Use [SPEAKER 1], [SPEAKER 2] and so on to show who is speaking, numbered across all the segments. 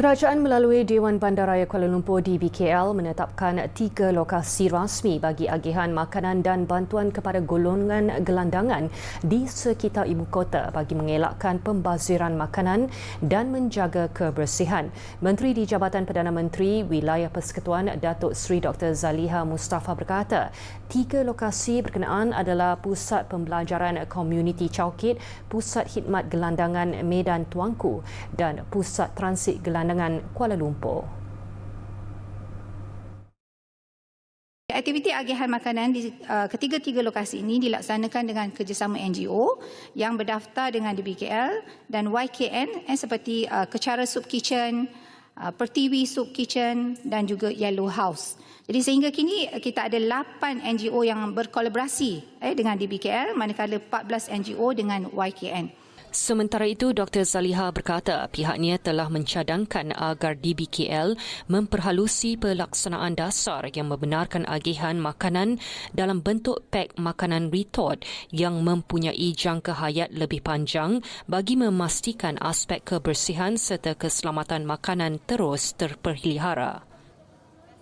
[SPEAKER 1] Kerajaan melalui Dewan Bandaraya Kuala Lumpur DBKL menetapkan tiga lokasi rasmi bagi agihan makanan dan bantuan kepada golongan gelandangan di sekitar ibu kota bagi mengelakkan pembaziran makanan dan menjaga kebersihan. Menteri di Jabatan Perdana Menteri Wilayah Persekutuan Datuk Seri Dr. Zaliha Mustafa berkata, tiga lokasi berkenaan adalah Pusat Pembelajaran Komuniti Chowkit, Pusat Khidmat Gelandangan Medan Tuanku dan Pusat Transit Gelandangan Gelandangan Kuala Lumpur.
[SPEAKER 2] Aktiviti agihan makanan di uh, ketiga-tiga lokasi ini dilaksanakan dengan kerjasama NGO yang berdaftar dengan DBKL dan YKN eh, seperti uh, Kecara Soup Kitchen, uh, Pertiwi Soup Kitchen dan juga Yellow House. Jadi sehingga kini kita ada 8 NGO yang berkolaborasi eh, dengan DBKL manakala 14 NGO dengan YKN.
[SPEAKER 1] Sementara itu, Dr. Zaliha berkata pihaknya telah mencadangkan agar DBKL memperhalusi pelaksanaan dasar yang membenarkan agihan makanan dalam bentuk pek makanan retort yang mempunyai jangka hayat lebih panjang bagi memastikan aspek kebersihan serta keselamatan makanan terus terpelihara.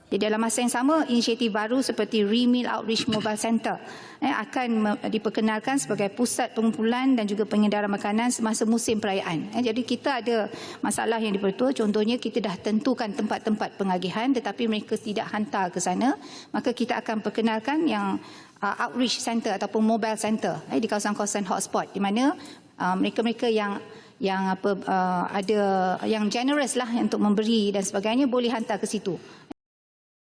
[SPEAKER 2] Jadi dalam masa yang sama, inisiatif baru seperti Remeal Outreach Mobile Center eh, akan diperkenalkan sebagai pusat pengumpulan dan juga pengedaran makanan semasa musim perayaan. Eh, jadi kita ada masalah yang dipertua, contohnya kita dah tentukan tempat-tempat pengagihan tetapi mereka tidak hantar ke sana, maka kita akan perkenalkan yang uh, outreach center ataupun mobile center eh, di kawasan-kawasan hotspot di mana uh, mereka-mereka yang yang apa uh, ada yang generous lah untuk memberi dan sebagainya boleh hantar ke situ.